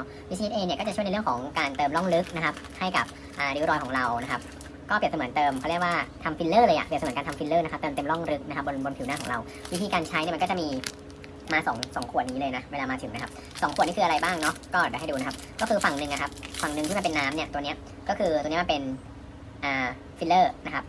นาะ VCA เนี่ยก็จะช่วยในเรื่องของการเติมร่องลึกนะครับให้กับริ้วรอยของเรานะครับก็เปรียบเสมือนเติมเขาเรียกว่าทำฟิลเลอร์เลยอะเปรียบเสมือนการทำฟิลเลอร์นะครับเติมเต็มร่องลึกนะครับบนบนผิวหน้าของเรา วิธีการใช้เนี่ยมันก็จะมีมาสองสองขวดนี้เลยนะเวลามาถึงนะครับสองขวดนี่คืออะไรบ้างเนาะก็เดี๋ยวให้ดูนะครับก็คือฝั่งหนึ่งนะครับฝั่งหนึ่งที่มันเป็นน้ำเนี่ยตัวเนี้ยก็คือตัวนี้มันเป็นอ่าฟิลเลอร์นะครับ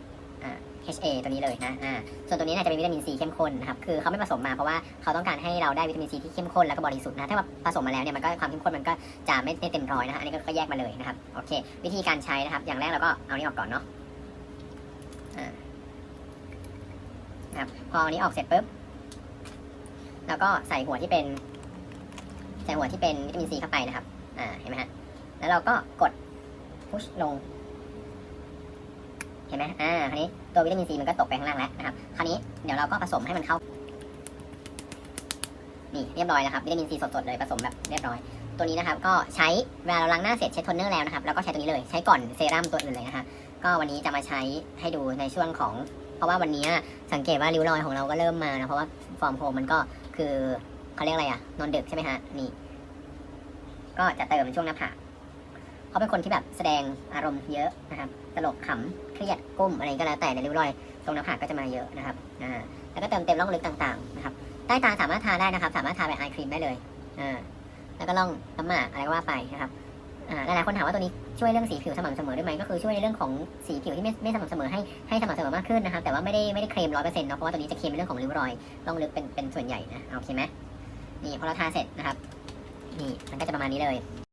HA ตัวนี้เลยนะอ่าส่วนตัวนี้เนี่ยจะเป็นวิตามินซีเข้มข้นนะครับคือเขาไม่ผสมมาเพราะว่าเขาต้องการให้เราได้วิตามินซีที่เข้มข้นแล้วก็บริสุทธิ์นะถ้าว่าผสมมาแล้วเนี่ยมันก็ความเข้มข้นมันก็จะไม่ได้เต็มร้อยนะฮะอันนี้ก็แยกมาเลยนะครับโอเค วิธีการใช้นะครับ อย่างแรกเราก็เอานี้ออกก่อนเนาะอ่าครับพออันนี้ออกเสร็จปุ๊บแล้วก็ใส่หัวที่เป็นใส่หัวที่เป็นวิตามินซีเข้าไปนะครับอ่าเห็นไหมฮะแล้วเราก็กดพุชลง ห็นไหมอ่าคราวนี้ตัววิตามินซีมันก็ตกไปข้างล่างแล้วนะครับ คราวนี้เดี๋ยวเราก็ผสมให้มันเข้า นี่เรียบร้อยแล้วครับวิตามินซีสดๆเลยผสมแบบเรียบร้อย ตัวนี้นะครับก็ใช้เวลาเราล้างหน้าเสร็จเช็ดโทนเนอร์แล้วนะครับแล้วก็ใช้ตัวนี้เลยใช้ก่อนเซรั่มตัวอื่นเลยนะฮะก็วันนี้จะมาใช้ให้ดูในช่วงของ เพราะว่าวันนี้สังเกตว่าริ้วรอยของเราก็เริ่มมานะเพราะว่าฟอร์มโฮมมันก็คือเขาเรียกอะไรอะนอนดึกใช่ไหมฮะนี่ ก็จะเติมช่วงหน้าผาก เขาเป็นคนที่แบบแสดงอารมณ์เยอะนะครับตลกขำเครียดกุ้มอะไรก็แล้วแต่ในริ้วรอยตรงหน้าผากก็จะมาเยอะนะครับอ่าแล้วก็เติมเต็มร่องลึกต่างๆนะครับใต้ตาสามารถทาได้นะครับ สามารถทาเป็นไอครีมได้เลยอ่าแล้วก็ล่องน้ำหมากอะไรก็ว่าไปนะครับอ่าหลายๆคนถามว่าตัวนี้ช่วยเรื่องสีผิวสม่ำเสมอด้ไหมก็คือช่วยในเรื่องของสีผิวที่ไม่ไม่สม่ำเสมอให้ให้สม่ำเสมอมากขึ้นนะครับแต่ว่าไม่ได้ไม่ได้เคลมร้อยเปอร์เซ็นต์เนาะเพราะว่าตัวนี้จะเคลมในเรื่องของริ้วรอยร่องลึกเป็นเป็นส่วนใหญ่นะโอเคไหมนี่พอเราทาเสร็จนะครับนี่มันก็จะประมาณนี้เลย